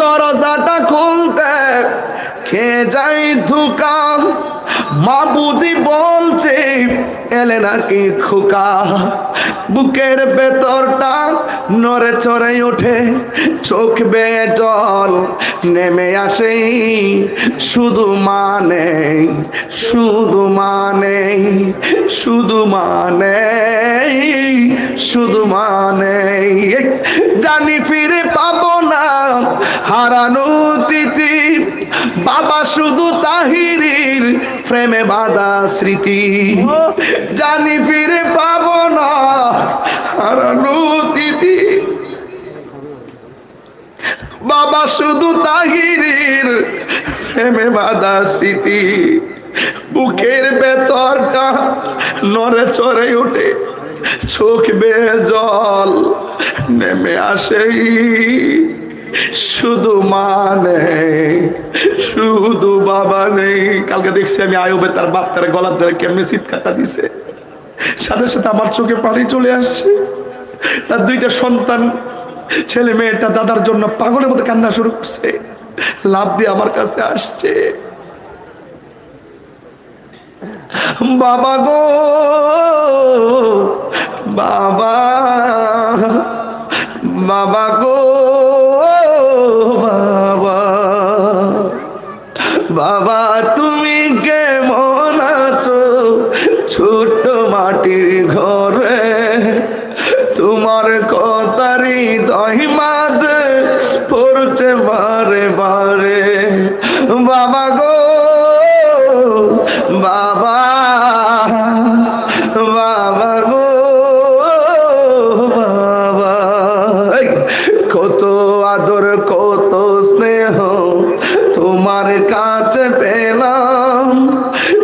দরজাটা খুলতে খেয়ে যাই ধুকা? মা বুঝি বলছে, এলে নাকি খোকা? বুকের ভেতরটা নড়ে চড়ে ওঠে, চোখ বেয়ে জল নেমে আসে, শুধু মানে শুধু মানে শুধু মানে শুধু মানে জানি ফিরে পাবো হারানো তিথি, বাবা শুধু তাহিরির প্রেমে বাধা স্মৃতি। জানি ফিরে পাব না, হারানো তিথি। বাবা শুধু তাহিরির প্রেমে বাধা স্মৃতি। বুকের ভেতরটা নড়ে চড়ে ওঠে চোখ বেয়ে জল নেমে আসে শুধু মানে শুধু বাবা নেই। কালকে দেখছি আমি আয়ুবে তার বাপ তার গলার ধরে কেমনে চিৎকারটা দিছে। সাথে সাথে আমার চোখে পানি চলে আসছে। তার দুইটা সন্তান, ছেলে মেয়েটা দাদার জন্য পাগলের মতো কান্না শুরু করছে। লাভ দিয়ে আমার কাছে আসছে। বাবা গো, বাবা বাবা তোমার কথারি দহি মাঝে পড়ছে বারে বারে। বাবা গো, বাবা বাবা গো, বাবা। কত আদর, কত স্নেহ তোমার কাছে পেলাম।